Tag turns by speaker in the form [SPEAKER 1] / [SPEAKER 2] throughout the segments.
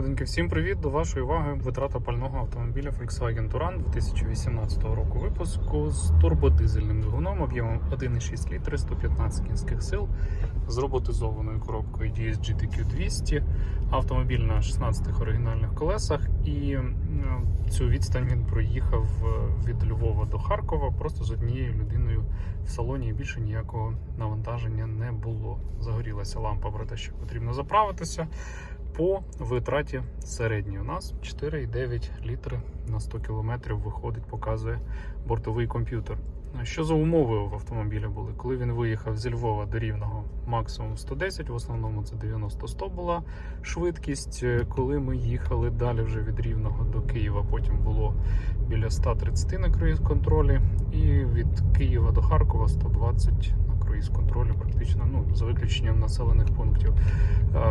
[SPEAKER 1] Люденьки, всім привіт! До вашої уваги витрата пального автомобіля Volkswagen Touran 2018 року випуску з турбодизельним двигуном об'ємом 1,6 літри, 115 кінських сил з роботизованою коробкою DSG TQ200. Автомобіль на 16 оригінальних колесах, і е, цю відстань він проїхав е, від Львова до Харкова просто з однією людиною в салоні і більше ніякого навантаження не було. Загорілася лампа про те, що потрібно заправитися. По витраті середній у нас 4,9 літри на 100 км виходить, показує бортовий комп'ютер. Що за умови в автомобіля були? Коли він виїхав зі Львова до Рівного максимум 110, в основному це 90-100 була швидкість. Коли ми їхали далі вже від Рівного до Києва, потім було біля 130 на круїз-контролі, і від Києва до Харкова 120 на круїз-контролі, практично ну, за виключенням населених пунктів.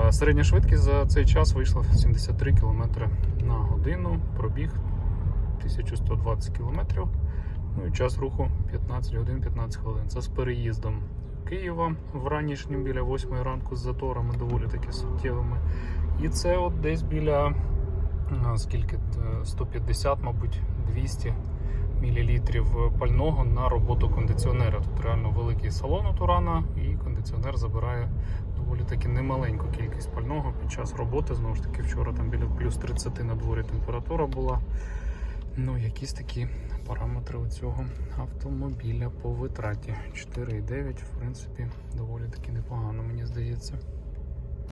[SPEAKER 1] Е, Середня швидкість за цей час вийшла 73 км на годину, пробіг 1120 км. Ну і час руху 15 годин 15 хвилин. Це з переїздом Києва в ранішнім біля 8 ранку з заторами доволі таки суттєвими. І це от десь біля скільки 150, мабуть, 200 мл пального на роботу кондиціонера. Тут реально великий салон у Турана, і кондиціонер забирає таки немаленьку кількість пального під час роботи. Знову ж таки, вчора там біля плюс 30 на дворі температура була. Ну, якісь такі параметри у цього автомобіля по витраті. 4,9, в принципі, доволі таки непогано, мені здається.